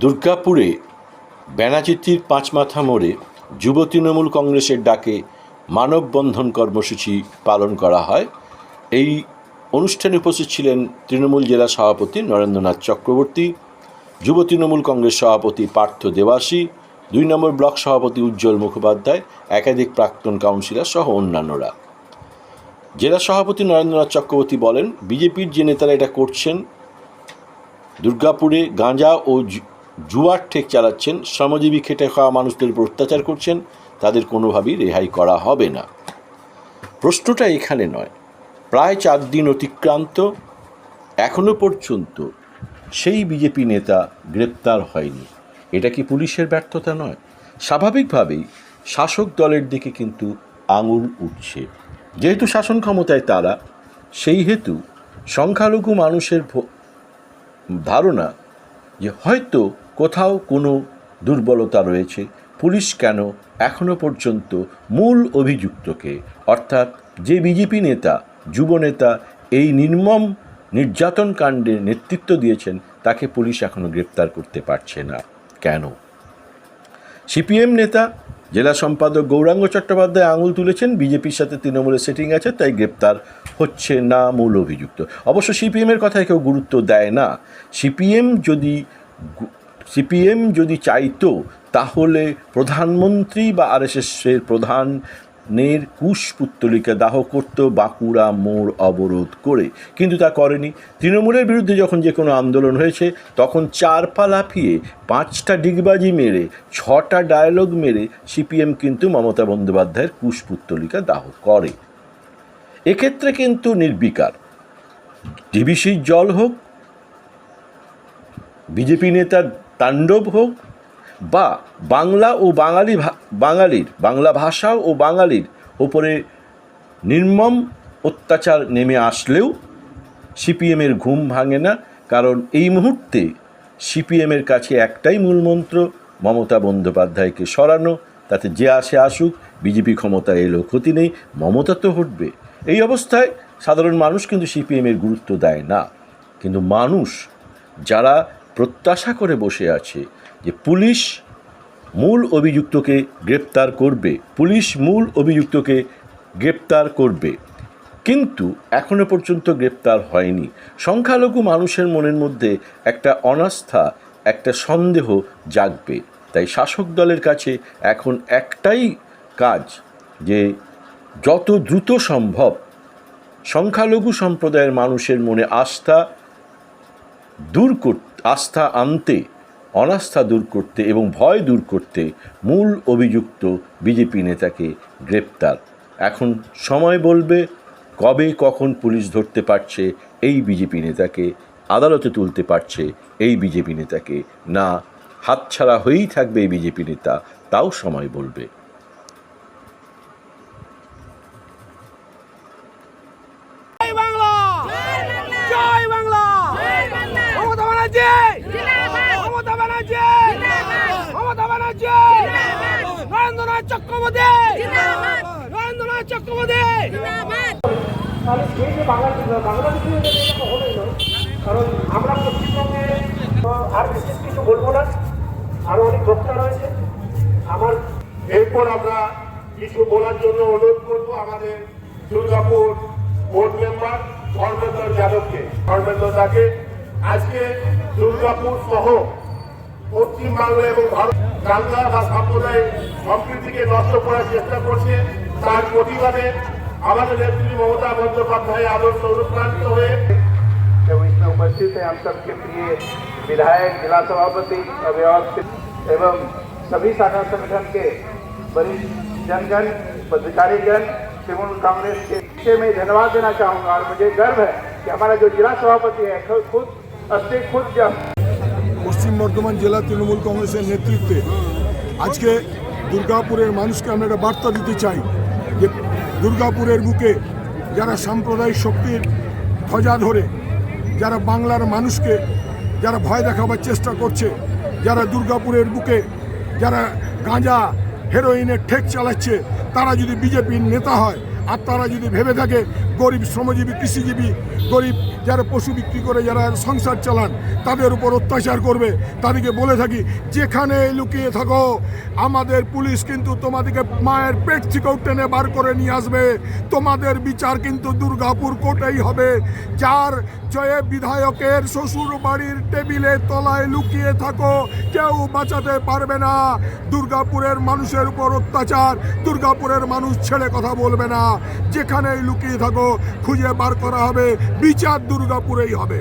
দুর্গাপুরে ব্যানাচিতির পাঁচমাথা মোড়ে যুব তৃণমূল কংগ্রেসের ডাকে মানববন্ধন কর্মসূচি পালন করা হয়। এই অনুষ্ঠানে উপস্থিত ছিলেন তৃণমূল জেলা সভাপতি নরেন্দ্রনাথ চক্রবর্তী, যুব তৃণমূল কংগ্রেস সভাপতি পার্থ দেবাসী দুই নম্বর ব্লক সভাপতি উজ্জ্বল মুখোপাধ্যায়, একাধিক প্রাক্তন কাউন্সিলর সহ অন্যান্যরা। জেলা সভাপতি নরেন্দ্রনাথ চক্রবর্তী বলেন, বিজেপির যে নেতারা এটা করছেন, দুর্গাপুরে গাঁজা ও জুয়ার ঠেক চালাচ্ছেন, শ্রমজীবী খেটে খাওয়া মানুষদের উপর অত্যাচার করছেন, তাদের কোনোভাবেই রেহাই করা হবে না। প্রশ্নটা এখানে নয়। প্রায় চার দিন অতিক্রান্ত, এখনও পর্যন্ত সেই বিজেপি নেতা গ্রেপ্তার হয়নি। এটা কি পুলিশের ব্যর্থতা নয়? স্বাভাবিকভাবেই শাসক দলের দিকে কিন্তু আঙুল উঠছে। যেহেতু শাসন ক্ষমতায় তারা, সেই হেতু সংখ্যালঘু মানুষের ধারণা যে হয়তো কোথাও কোনো দুর্বলতা রয়েছে, পুলিশ কেন এখনও পর্যন্ত মূল অভিযুক্তকে, অর্থাৎ যে বিজেপি নেতা, যুব নেতা, এই নির্মম নির্যাতন কাণ্ডে নেতৃত্ব দিয়েছেন, তাকে পুলিশ এখনও গ্রেপ্তার করতে পারছে না। কেন? সিপিএম নেতা, জেলা সম্পাদক গৌরাঙ্গ চট্টোপাধ্যায় আঙুল তুলেছেন, বিজেপির সাথে তৃণমূলের সেটিং আছে, তাই গ্রেপ্তার হচ্ছে না মূল অভিযুক্ত। অবশ্য সিপিএমের কথায় কেউ গুরুত্ব দেয় না। সিপিএম যদি সিপিএম যদি চাইতো, তাহলে প্রধানমন্ত্রী বা আরএসএসের প্রধানের কুশপুত্তলিকা দাহ করত বাঁকুড়া মোড় অবরোধ করে। কিন্তু তা করেনি। তৃণমূলের বিরুদ্ধে যখন যে কোনো আন্দোলন হয়েছে, তখন চার পা লাফিয়ে পাঁচটা ডিগবাজি মেরে, ছটা ডায়লগ মেরে সিপিএম কিন্তু মমতা বন্দ্যোপাধ্যায়ের কুশপুত্তলিকা দাহ করে। এক্ষেত্রে কিন্তু নির্বিকার। ডিবিসির জল হোক, বিজেপি নেতার তাণ্ডব হোক বা বাংলা ও বাঙালি বাঙালির, বাংলা ভাষা ও বাঙালির ওপরে নির্মম অত্যাচার নেমে আসলেও সিপিএমের ঘুম ভাঙে না, কারণ এই মুহূর্তে সিপিএমের কাছে একটাই মূলমন্ত্র, মমতা বন্দ্যোপাধ্যায়কে সরানো। তাতে যে আসে আসুক, বিজেপি ক্ষমতা এলো ক্ষতি নেই, মমতা তো হটবে। এই অবস্থায় সাধারণ মানুষ কিন্তু সিপিএমের গুরুত্ব দেয় না। কিন্তু মানুষ, যারা প্রত্যাশা করে বসে আছে যে পুলিশ মূল অভিযুক্তকে গ্রেপ্তার করবে। পুলিশ মূল অভিযুক্তকে গ্রেপ্তার করবে। কিন্তু এখনও পর্যন্ত গ্রেপ্তার হয়নি। সংখ্যালঘু মানুষের মনের মধ্যে একটা অনাস্থা, একটা সন্দেহ জাগবে। তাই শাসক দলের কাছে এখন একটাই কাজ যে যত দ্রুত সম্ভব সংখ্যালঘু সম্প্রদায়ের মানুষের মনে আস্থা দূর করতে আস্থা আনতে, অনাস্থা দূর করতে এবং ভয় দূর করতে মূল অভিযুক্ত বিজেপি নেতাকে গ্রেপ্তার। এখন সময় বলবে কবে কখন পুলিশ ধরতে পারছে এই বিজেপি নেতাকে, আদালতে তুলতে পারছে এই বিজেপি নেতাকে। না, হাতছাড়া হয়েই থাকবে এই বিজেপি নেতা, তাও সময় বলবে জয় বাংলা জয় বাংলা মমতা ব্যানার্জি মমতা ব্যানার্জি মমতা ব্যানার্জি নরেন্দ্রনাথ চক্রবর্তী! নরেন্দ্রনাথ চক্রবর্তী! কারণ আমরা পশ্চিমবঙ্গে আর বিশেষ কিছু বলব না। আরও অনেক বক্তা রয়েছে। আমার এরপর আমরা কিছু বলার জন্য অনুরোধ করব আমাদের দুর্গাপুর বোর্ড মেম্বার ধর্মেন্দ্র যাদবকে। ধর্মেন্দ্র দাকে আজকে দুর্গাপুর সহ পশ্চিমবাংলা এবং ভারত বাংলা বা সম্প্রদায় সম্প্রীতিকে নষ্ট করার চেষ্টা করছে তার প্রতিবাদে আমাদের নেত্রী মমতা বন্দ্যোপাধ্যায় আদর্শ অনুপ্রাণিত হয়ে जब इसमें उपस्थित है हम सबके प्रिय विधायक जिला सभापति अभिभावक एवं सभी शाखा संगठन के वरिष्ठ जनगण पदाधिकारीगण तृणमूल कांग्रेस के विषय में धन्यवाद देना चाहूंगा और मुझे गर्व है कि हमारा जो जिला सभापति है खुद खुद अस्सी खुद जब পশ্চিম বর্ধমান জেলা তৃণমূল কংগ্রেসের নেতৃত্বে আজকে দুর্গাপুরের মানুষকে আমরা একটা বার্তা দিতে চাই যে দুর্গাপুরের বুকে যারা সাম্প্রদায়িক শক্তির ধ্বজা ধরে, যারা বাংলার মানুষকে যারা ভয় দেখাবার চেষ্টা করছে, যারা দুর্গাপুরের বুকে যারা গাঁজা হেরোইনের ঠেক চালাচ্ছে, তারা যদি বিজেপির নেতা হয় আর তারা যদি ভেবে থাকে, গরিব শ্রমজীবী, কৃষিজীবী, গরিব যারা পশু বিক্রি করে, যারা সংসার চালান, তাদের উপর অত্যাচার করবে। তাদেরকে বলে থাকি, যেখানে লুকিয়ে থাকো, আমাদের পুলিশ কিন্তু তোমাদেরকে মায়ের পেট থেকেও টেনে বার করে নিয়ে আসবে। তোমাদের বিচার কিন্তু দুর্গাপুর কোর্টেই হবে। যার জয়ে বিধায়কের শ্বশুর বাড়ির টেবিলে তলায় লুকিয়ে থাকো, কেউ বাঁচাতে পারবে না। দুর্গাপুরের মানুষের উপর অত্যাচার, দুর্গাপুরের মানুষ ছেড়ে কথা বলবে না। যেখানেই লুকিয়ে থাকো খুঁজে বার করা হবে বিচার দুর্গাপুরেই হবে।